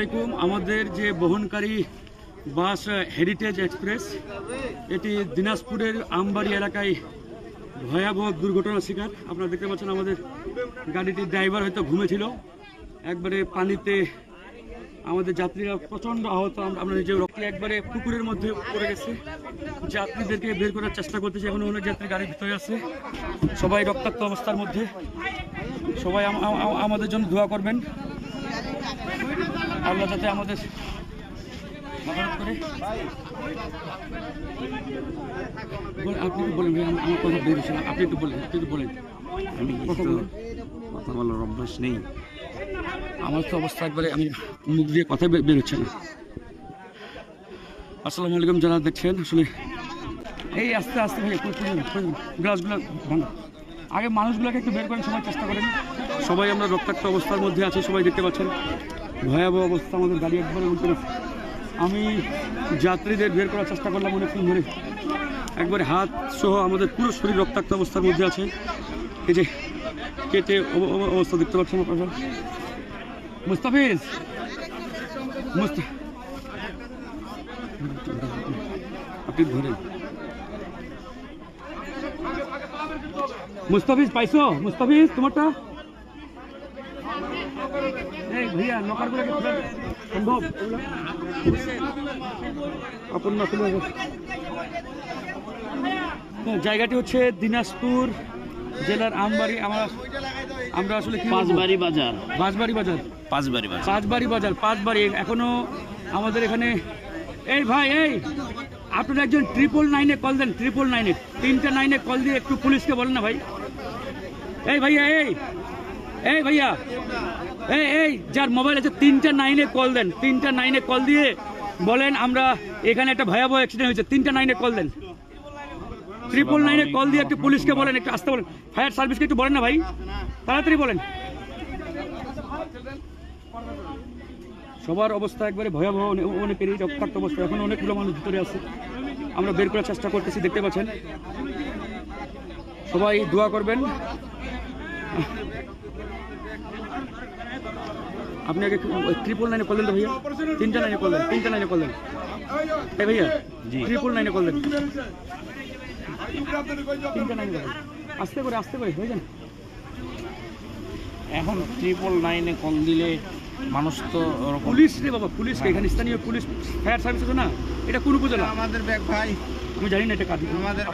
আলাইকুম। আমাদের যে বহনকারী বাস হেরিটেজ এক্সপ্রেস এটি দিনাজপুরের আমবাড়ি এলাকায় ভয়াবহ দুর্ঘটনার শিকার। আপনারা দেখতে পাচ্ছেন আমাদের গাড়িটির ড্রাইভার হয়তো ঘুমেছিল। একবারে পানিতে আমাদের যাত্রীরা প্রচণ্ড আহত। আমরা নিজেও রক্ত একবারে পুকুরের মধ্যে পড়ে গেছে। যাত্রীদেরকে বের করার চেষ্টা করতেছে। এখন অনেক যাত্রী গাড়ির ভিতরে আছে। সবাই রক্তাক্ত অবস্থার মধ্যে। সবাই আম- আম- আমাদের জন্য দোয়া করবেন। আল্লাহ যাতে আমাদের আপনি একটু বলেন আমার কথা বের হচ্ছে না। আপনি একটু বলেন আপনি একটু বলেন। আমি কথা বলার অভ্যাস নেই। আমার তো অবস্থা একবারে আমি মুখ দিয়ে কথা বের বের না। আসসালামু আলাইকুম যারা দেখছেন আসলে এই আস্তে আস্তে ভাই গ্লাসগুলো ভাঙা। আগে মানুষগুলোকে একটু বের করার সময় চেষ্টা করেন। সবাই আমরা রক্তাক্ত অবস্থার মধ্যে আছি সবাই দেখতে পাচ্ছেন। ভয়াবহ অবস্থা আমাদের গাড়ি একবারে উল্টে। আমি যাত্রীদের বের করার চেষ্টা করলাম অনেকক্ষণ ধরে। একবারে হাত সহ আমাদের পুরো শরীর রক্তাক্ত অবস্থার মধ্যে আছে। এই যে কেটে অব- অব- অবস্থা দেখতে পাচ্ছেন আপনারা। মুস্তাফিজ! মুস্তা আপনি ধরেন। মুস্তাফিজ, পাইছো? মুস্তাফিজ, তোমারটা? ভাইয়া নকারগুলো কি সম্ভব জায়গাটি হচ্ছে দিনাজপুর জেলার আমবাড়ি। আমরা আমরা আসলে পাঁচবাড়ি বাজার। বাঁশবাড়ি বাজার। পাঁচবাড়ি বাজার। পাঁচবাড়ি বাজার পাঁচবাড়ি। এখনও আমাদের এখানে এই ভাই এই! আপনারা একজন ট্রিপল নাইনে কল দেন ট্রিপল নাইনে তিনটা নাইনে কল দিয়ে একটু পুলিশকে বলেন না ভাই। এই ভাইয়া এই! এই ভাইয়া, এই এই, যার মোবাইল আছে, তিনটা নাইনে কল দেন। তিনটা নাইনে কল দিয়ে বলেন আমরা এখানে একটা ভয়াবহ অ্যাক্সিডেন্ট হয়েছে। তিনটা নাইনে কল দেন। ট্রিপল নাইনে কল দিয়ে একটু পুলিশকে বলেন, একটু আসতে বলেন। ফায়ার সার্ভিসকে একটু বলেন না ভাই। তাড়াতাড়ি বলেন। সবার অবস্থা একবারে ভয়াবহ, অনে- অনেকেরই রক্তাক্ত অবস্থা। এখন অনেকগুলো মানুষ ভিতরে আছে। আমরা বের করার চেষ্টা করতেছি, দেখতে পাচ্ছেন। সবাই দোয়া করবেন। আপনি আগে ট্রিপল নাইনে করলেন তো ভাইয়া। তিনটা লাইনে করলেন তিনটা লাইনে করলেন এই ভাইয়া ট্রিপল নাইনে করলেন তিনটা লাইনে করলেন আস্তে করে আস্তে করে হয়ে যান এখন ট্রিপল নাইনে কল দিলে মানুষ তো পুলিশ রে বাবা পুলিশ এখানে স্থানীয় পুলিশ ফায়ার সার্ভিস না? এটা কোন উপজেলা? আমাদের ব্যাগ ভাই। আমি জানি না এটা কাজ আমাদের